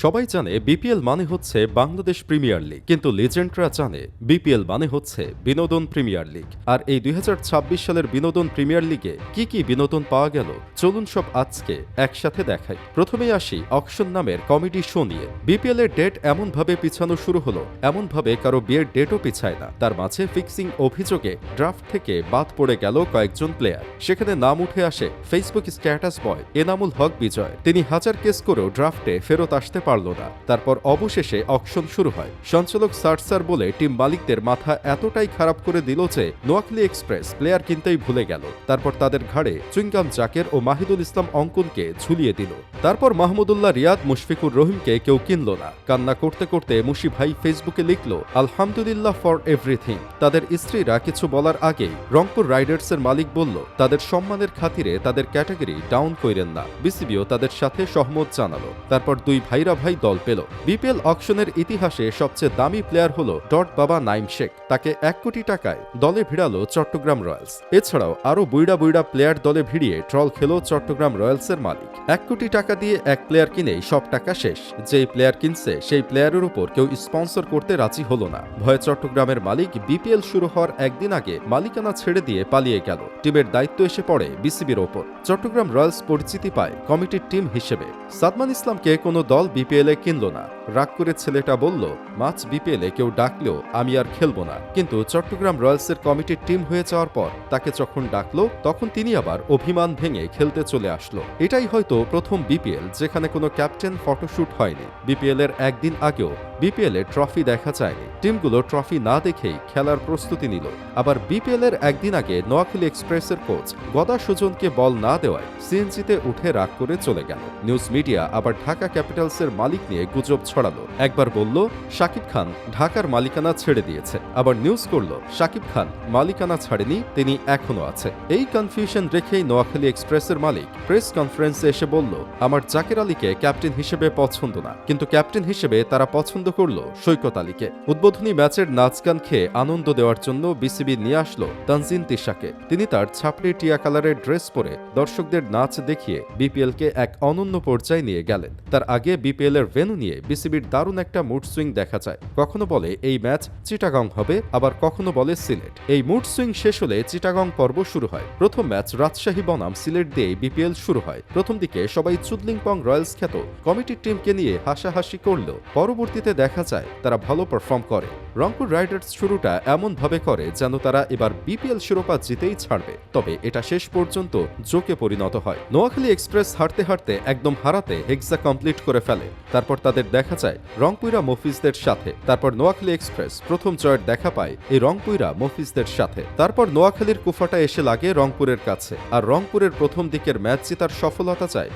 সবাই জানে বিপিএল মানে হচ্ছে বাংলাদেশ প্রিমিয়ার লিগ, কিন্তু লেজেন্ডরা জানে বিপিএল মানে হচ্ছে বিনোদন প্রিমিয়ার লিগ। আর এই দুই হাজার ছাব্বিশ সালের বিনোদন প্রিমিয়ার লিগে কি কি বিনোদন পাওয়া গেল, চলুন সব আজকে একসাথে দেখাই। প্রথমেই আসি অকশন নামের কমেডি শো নিয়ে। বিপিএল এর ডেট এমনভাবে পিছানো শুরু হলো, এমনভাবে কারও বিয়ের ডেটও পিছায় না। তার মাঝে ফিক্সিং অভিযোগে ড্রাফট থেকে বাদ পড়ে গেল কয়েকজন প্লেয়ার। সেখানে নাম উঠে আসে Facebook status boy Enamul Haque Bijoy. তিনি হাজার কেস করেও ড্রাফটে ফেরত আসতে পারল না। তারপর অবশেষে অকশন শুরু হয়। সঞ্চালক সার্সার বলে টিম মালিকদের মাথা এতটাই খারাপ করে দিল যে নোয়াখালী এক্সপ্রেস প্লেয়ার কিনতেই ভুলে গেল। তারপর তাদের ঘাড়ে চুইংগাম জাকের ও মাহিদুল ইসলাম অঙ্কনকে ঝুলিয়ে দিল। তারপর মাহমুদুল্লাহ রিয়াদ মুশফিকুর রহিমকে কেউ কিনল না। কান্না করতে করতে মুশি ভাই ফেসবুকে লিখল, আলহামদুলিল্লাহ ফর এভরিথিং। তাদের স্ত্রীরা কিছু বলার আগেই রংপুর রাইডার্সের মালিক বলল, তাদের সম্মানের খাতিরে তাদের ক্যাটাগরি ডাউন কইরেন না। বিসিবিও তাদের সাথে সহমত জানালো। তারপর দুই ভাইরা ভাই দল পেল। বিপিএল অকশনের ইতিহাসে সবচেয়ে দামি প্লেয়ার হল ডট বাবা নাইম শেখ। তাকে এক কোটি টাকায় দলে ভিড়ালো চট্টগ্রাম রয়্যালস। এছাড়াও আরও বুইড়া বুইড়া প্লেয়ার দলে ভিড়িয়ে ট্রল খেলো চট্টগ্রাম রয়্যালসের মালিক। এক কোটি টাকা দিয়ে এক প্লেয়ার কিনেই সব টাকা শেষ। যেই প্লেয়ার কিনছে, সেই প্লেয়ারের উপর কেউ স্পন্সর করতে রাজি হলো না। ভয়ে চট্টগ্রামের মালিক বিপিএল শুরু হওয়ার একদিন আগে মালিকানা ছেড়ে দিয়ে পালিয়ে গেল। টিমের দায়িত্ব এসে পড়ে বিসিবির ওপর। চট্টগ্রাম রয়্যালস পরিচিতি পায় কমিটির টিম হিসেবে। সাদমান ইসলামকে কোনো দল বিপিএল এ কিনল না। রাগ করে ছেলেটা বলল, মাছ বিপিএল এ কেউ ডাকলেও আমি আর খেলব না। কিন্তু চট্টগ্রাম রয়্যালসের কমিটির টিম হয়ে যাওয়ার পর তাকে যখন ডাকলো, তখন তিনি আবার অভিমান ভেঙে খেলতে চলে আসলো। এটাই হয়তো প্রথম বিপিএল যেখানে কোনো ক্যাপ্টেন ফটোশুট হয়নি। বিপিএল এর একদিন আগেও বিপিএল এর ট্রফি দেখা যায়নি। টিমগুলো ট্রফি না দেখেই খেলার প্রস্তুতি নিল। আবার বিপিএল এর একদিন আগে নোয়াখালী এক্সপ্রেসের কোচ গদা সুজনকে বল না দেওয়ায় সিএনজিতে উঠে রাগ করে চলে গেল। নিউজ মিডিয়া আবার ঢাকা ক্যাপিটালসের মালিক নিয়ে গুজব ছড়ালো। একবার বলল, শাকিব খান ঢাকার মালিকানা ছেড়ে দিয়েছে। আবার নিউজ করল, শাকিব খান মালিকানা ছাড়েনি, তিনি এখনও আছে। এই কনফিউশন রেখেই নোয়াখালী এক্সপ্রেসের মালিক প্রেস কনফারেন্সে এসে বলল আমার জাকের আলীকে ক্যাপ্টেন হিসেবে পছন্দ না। কিন্তু ক্যাপ্টেন হিসেবে তারা পছন্দ করল সৈকত আলীকে। উদ্বোধনী ম্যাচের নাচ গান খেয়ে আনন্দ দেওয়ার জন্য বিসিবি নিয়ে আসলো তানজিন তিশাকে। তিনি তার ছাপড়ি টিয়া কালারের ড্রেস পরে দর্শকদের নাচ দেখিয়ে বিপিএলকে এক অনন্য পর্যায়ে নিয়ে গেলেন। তার আগে বিপিএল এর ভেনু নিয়ে বিসিবির দারুণ একটা মুড সুইং দেখা যায়। কখনো বলে এই ম্যাচ চিটাগং হবে, আবার কখনো বলে সিলেট। এই মুড সুইং শেষ হলে চিটাগং পর্ব শুরু হয়। প্রথম ম্যাচ রাজশাহী বনাম সিলেট দিয়ে বিপিএল শুরু হয়। প্রথম দিকে সবাই চুদলিংপং রয়্যালস খ্যাত কমিটির টিমকে নিয়ে হাসাহাসি করলেও পরবর্তীতে দেখা যায় তারা ভালো পারফর্ম করে। রংপুর রাইডার্স শুরুটা এমনভাবে করে যেন তারা এবার বিপিএল শিরোপা জিতেই ছাড়বে। তবে এটা শেষ পর্যন্ত জোকে পরিণত হয়। নোয়াখালী এক্সপ্রেস হারতে হারতে একদম হারাতে হেক্সা কমপ্লিট করে ফেলে। তারপর তাদের দেখা যায় রংপুইরা মফিজদের সাথে। তারপর নোয়াখালী এক্সপ্রেস প্রথম জয়ের দেখা পায় এই রংপুইরা মফিজদের সাথে। তারপর নোয়াখালীর কুফাটা এসে লাগে রংপুরের কাছে। আর রংপুরের প্রথম দিকের ম্যাচ জেতার সফলতা চায়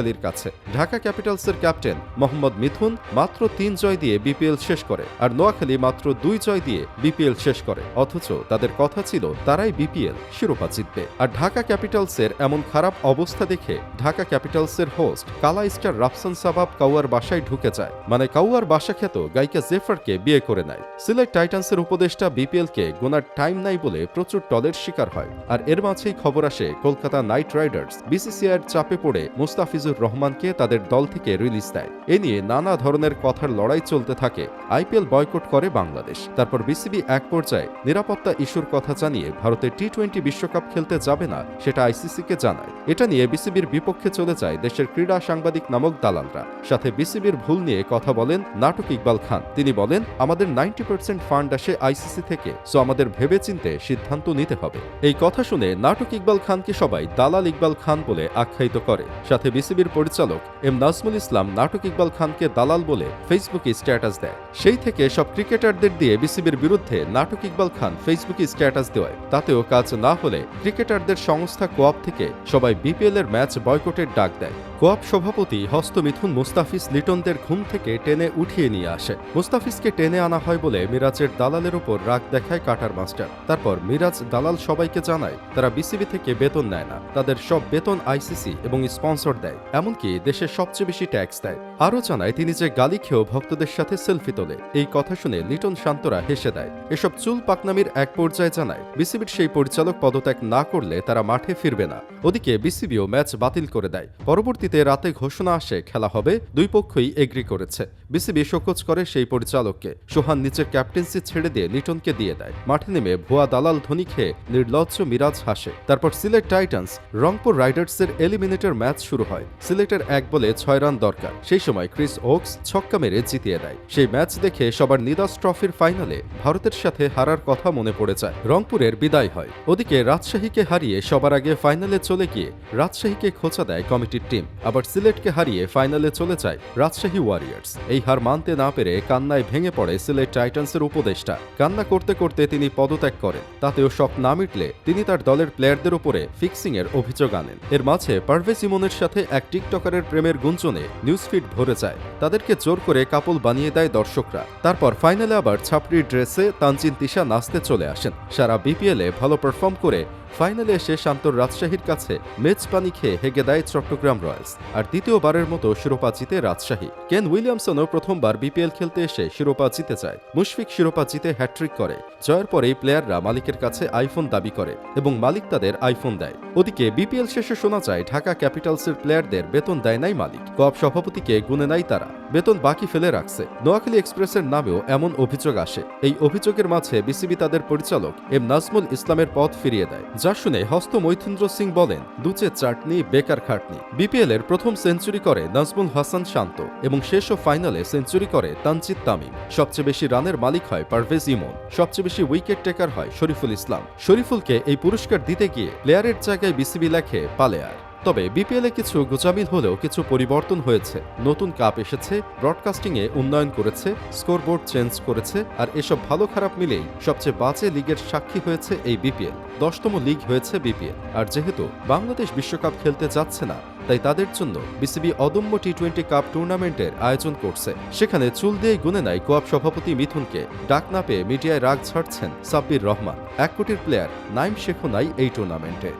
নোয়াখালীর কাছে। ঢাকা ক্যাপিটালসের ক্যাপ্টেন মোহাম্মদ মিথুন মাত্র তিন জয় দিয়ে বিপিএল শেষ করে আর নোয়াখালী মাত্র দুই জয় দিয়ে বিপিএল শেষ করে। অথচ তাদের কথা ছিল, তারাই বিপিএল শিরোপা জিতবে। আর ঢাকা ক্যাপিটালসের এমন খারাপ অবস্থা দেখে ঢাকা ক্যাপিটালসের হোস্ট কালা স্টার রাফসান সাবাব কাউয়ার বাসায় ঢুকে যায়। মানে কাউয়ার বাসা খ্যাত গায়িকা জেফারকে বিয়ে করে নেয়। সিলেট টাইটান্সের উপদেষ্টা বিপিএলকে গোনার টাইম নাই বলে প্রচুর টলের শিকার হয়। আর এর মাঝেই খবর আসে, কলকাতা নাইট রাইডার্স বিসিসিআইয়ের চাপে পড়ে মুস্তাফিজুর রহমানকে তাদের দল থেকে রিলিজ দেয়। এ নিয়ে নানা ধরনের কথার লড়াই চলতে থাকে। আইপিএল বয়কট করে বাংলাদেশ। তারপর বিসিবি এক পর্যায়ে নিরাপত্তা ইস্যুর কথা জানিয়ে ভারতে টি টোয়েন্টি বিশ্বকাপ খেলতে যাবে না, সেটা আইসিসিকে জানায়। এটা নিয়ে বিসিবির বিপক্ষে চলে যায় দেশের ক্রীড়া সাংবাদিক নামক দালালরা। সাথে বিসিবির ভুল নিয়ে কথা বলেন নাটক ইকবাল খান। তিনি বলেন, আমাদের নাইনটি পার্সেন্ট ফান্ড আসে আইসিসি থেকে সো আমাদের ভেবেচিন্তে সিদ্ধান্ত নিতে হবে। এই কথা শুনে নাটক ইকবাল খানকে সবাই দালাল ইকবাল খান বলে আখ্যায়িত করে। সাথে বিসিবির পরিচালক এম নাজমুল ইসলাম নাটক ইকবাল খানকে দালাল বলে ফেসবুকে স্ট্যাটাস দেয়। সেই থেকে সব ক্রিকেটারদের দিয়ে বিসিবির বিরুদ্ধে নাটক ইকবাল খান ফেসবুকে স্ট্যাটাস দেওয়ায়। তাতেও কাজ না হলে ক্রিকেটারদের সংস্থা কোয়াপ থেকে সবাই বিপিএল এর ম্যাচ বয়কটের ডাক দেয়। কোয়াপ সভাপতি হস্তমিথুন মুস্তাফিজ লিটনদের ঘুম থেকে টেনে উঠিয়ে নিয়ে আসে। মুস্তাফিজকে টেনে আনা হয় বলে মিরাজের দালালের উপর রাগ দেখায় কাটার মাস্টার। তারপর মিরাজ দালাল সবাইকে জানায়, তারা বিসিবি থেকে বেতন নেয় না। তাদের সব বেতন আইসিসি এবং স্পন্সর দেয়। এমনকি দেশের সবচেয়ে বেশি ট্যাক্স দেয়। আরও জানায়, তিনি যে গালি খেয়েও ভক্তদের সাথে সেলফি তোলে, এই কথা শুনে লিটন শান্তরা হেসে দেয়। এসব চুল পাকনামির এক পর্যায়ে জানায়, বিসিবির সেই পরিচালক পদত্যাগ না করলে তারা মাঠে ফিরবে না। ওদিকে বিসিবিও ম্যাচ বাতিল করে দেয়। পরবর্তীতে রাতে ঘোষণা আসে, খেলা হবে, দুই পক্ষই এগ্রি করেছে। বিসিবি শোকজ করে সেই পরিচালককে। সোহান নিচের ক্যাপ্টেন্সি ছেড়ে দিয়ে লিটনকে দিয়ে দেয়। মাঠে নেমে ভুয়া দালাল ধনী খেয়ে নির্লজ্জ মিরাজ হাসে। তারপর সিলেট টাইটান্স, রংপুর রাইডার্সের এলিমিনেটর ম্যাচ শুরু হয়। সিলেটের এক বলে ছয় রান দরকার। সেই সময় ক্রিস ওকস ছক্কা মেরে জিতিয়ে দেয়। সেই ম্যাচ দেখে সবার নিদাস ট্রফির ফাইনালে ভারতের সাথে হারার কথা মনে পড়ে যায়। রংপুরের বিদায় হয়। ওদিকে রাজশাহীকে হারিয়ে সবার আগে ফাইনালে চলে গিয়ে রাজশাহীকে খোঁচা দেয় কমিটির টিম। আবার সিলেটকে হারিয়ে ফাইনালে চলে যায় রাজশাহী ওয়ারিয়ার্স। এই হার মানতে না পেরে কান্নায় ভেঙে পড়ে সিলেট টাইটান্সের উপদেষ্টা। কান্না করতে করতে তিনি পদত্যাগ করেন। তাতেও শখ না মিটলে তিনি তার দলের প্লেয়ারদের উপরে ফিক্সিং এর অভিযোগ আনেন। এর মাঝে পারভেজ ইমনের সাথে এক টিকটকারের প্রেমের গুঞ্জনে নিউজফিড ভরে যায়। তাদেরকে জোর করে কাপল বানিয়ে দেয় দর্শকরা। তারপর ফাইনালে আবার ছাপড়ির ড্রেসে তানজিন তিশা নাচতে চলে আসেন। সারা বিপিএলে ভালো পারফর্ম করে ফাইনালে এসে শান্তর রাজশাহীর কাছে মেজ পানি খেয়ে হেগে দেয় চট্টগ্রাম রয়্যালস। আর দ্বিতীয়বারের মতো শিরোপা জিতে রাজশাহী। কেন উইলিয়ামসনও প্রথমবার বিপিএল খেলতে এসে শিরোপা জিতে যায়। মুশফিক শিরোপা জিতে হ্যাট্রিক করে। জয়ের পরেই প্লেয়াররা মালিকের কাছে আইফোন দাবি করে এবং মালিক তাদের আইফোন দেয়। ওদিকে বিপিএল শেষে শোনা যায়, ঢাকা ক্যাপিটালসের প্লেয়ারদের বেতন দেয় নাই মালিক। কপ সভাপতিকে গুনে নাই তারা। বেতন বাকি ফেলে রাখছে। নোয়াখালী এক্সপ্রেসের নামেও এমন অভিযোগ আসে। এই অভিযোগের মাঝে বিসিবি তাদের পরিচালক এম নাজমুল ইসলামের পথ ফিরিয়ে দেয়, যা শুনে হস্ত মৈথুন্দ্র সিং বলেন, দুচে চাটনি, বেকার খাটনি। বিপিএল এর প্রথম সেঞ্চুরি করে নাজমুল হাসান শান্ত এবং শেষ ও ফাইনালে সেঞ্চুরি করে তানজিদ তামিম। সবচেয়ে বেশি রানের মালিক হয় পারভেজ ইমন, সবচেয়ে বেশি উইকেট টেকার হয় শরীফুল ইসলাম। শরীফুলকে এই পুরস্কার দিতে গিয়ে প্লেয়ারের জায়গায় বিসিবি লেখে পালেয়ার। তবে বিপিএলে কিছু গোচামিল হলেও কিছু পরিবর্তন হয়েছে। নতুন কাপ এসেছে, ব্রডকাস্টিংয়ে উন্নয়ন করেছে, স্কোরবোর্ড চেঞ্জ করেছে, আর এসব ভালো খারাপ মিলেই সবচেয়ে বাজে লিগের সাক্ষী হয়েছে এই বিপিএল। দশতম লিগ হয়েছে বিপিএল। আর যেহেতু বাংলাদেশ বিশ্বকাপ খেলতে যাচ্ছে না, তাই তাদের জন্য বিসিবি অদম্য টি টোয়েন্টি কাপ টুর্নামেন্টের আয়োজন করছে। সেখানে চুল দিয়ে গুনে নেয় কোয়াব সভাপতি মিথুনকে। ডাক না পেয়ে মিডিয়ায় রাগ ছাড়ছেন সাব্বির রহমান। এক কোটির প্লেয়ার নাইম শেখও নাই এই টুর্নামেন্টে।